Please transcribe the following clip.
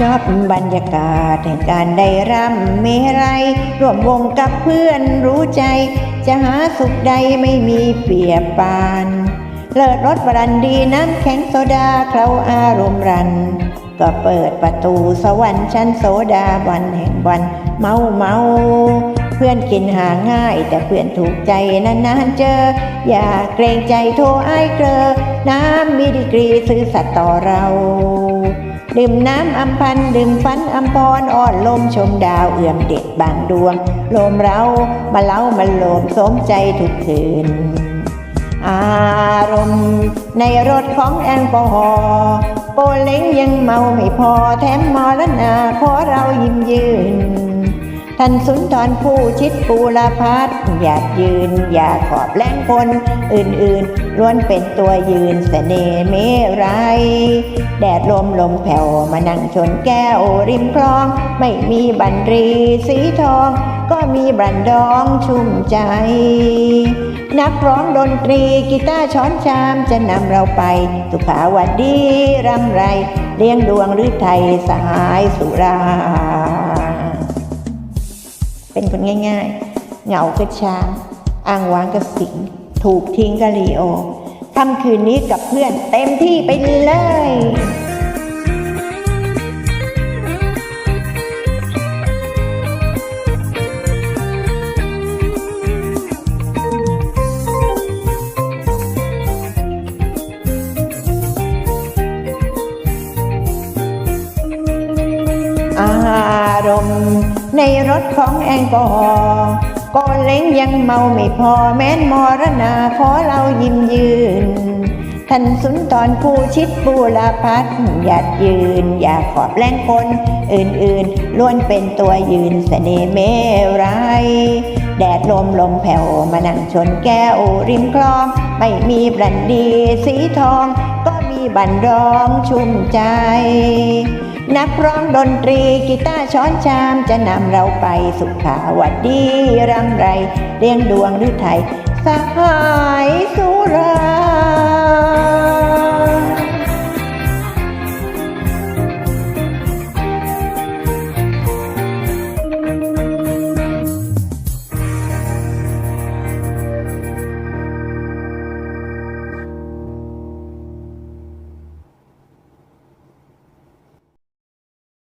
ชอบบรรยากาศแห่งการได้ร่ำเมรัยร่วมวงกับเพื่อนรู้ใจ จะหาสุขใดไม่มีเปียบปาน เลิศรสบรันดีน้ำแข็งโซดาเคล้าอารมณ์รัน ก็เปิดประตูสวรรค์ชั้นโซดาวันแห่งวันเมาเมาเพื่อนกินหาง่าย แต่เพื่อนถูกใจนานๆเจอ อย่าเกรงใจโทรไอ้เกลอน้ำมีดีกรีซื้อสัตว์ต่อเรา ดื่มน้ำอัมพันดื่มฟันอัมพรอ่อนลมชมดาวเอื่อมเด็ดบางดวง ลมเรามาเล้ามาโลมสมใจทุกคืน อารมณ์ในรถของแอลกอฮอล์โปเล้งยังเมาไม่พอแถมมอละนาขอเรายิ้มยืน ท่านสุนทรผู้ชิดปูลพัดอยากยืน อยากขอบแรงคนอื่นๆล้วนเป็นตัวยืนเสน่ห์เมไรยแดดลมลมแผ่วมานั่งชนแก้วริมคลอง ไม่มีบันรีสีทอง ก็มีบันดองชุ่มใจ นักร้องดนตรีกีตาร์ช้อนชามจะนำเราไปสุขาวันดีรำไร เลี้ยงดวงหรือไทยสหายสุรา เป็นคนง่าย ๆ เหงาก็ช้างอ้างว้างก็สิง ถูกทิ้งก็ลีโอค่ำคืนนี้กับเพื่อนเต็มที่ไปเลยอารมณ์ ในรถของแอลกอฮอล์ก็เล้งยังเมาไม่พอแม้นมรณาขอเรายิ้มยืนท่านสุนทรผู้ชิดบูรพัฒน์อยากยืน อยากขอบแรงคนอื่นๆล้วนเป็นตัวยืนเสน่ห์เมรายแดดลมลมแผ่วมานั่งชนแก้วริมคลอง ไม่มีบรันดีสีทอง ก็มีบันดองชุ่มใจ นักร้องดนตรีกีตาร์ช้อนชามจะนำเราไปสุขาวัดดีรำไรเรียงดวงหรือไทยสหายสุรา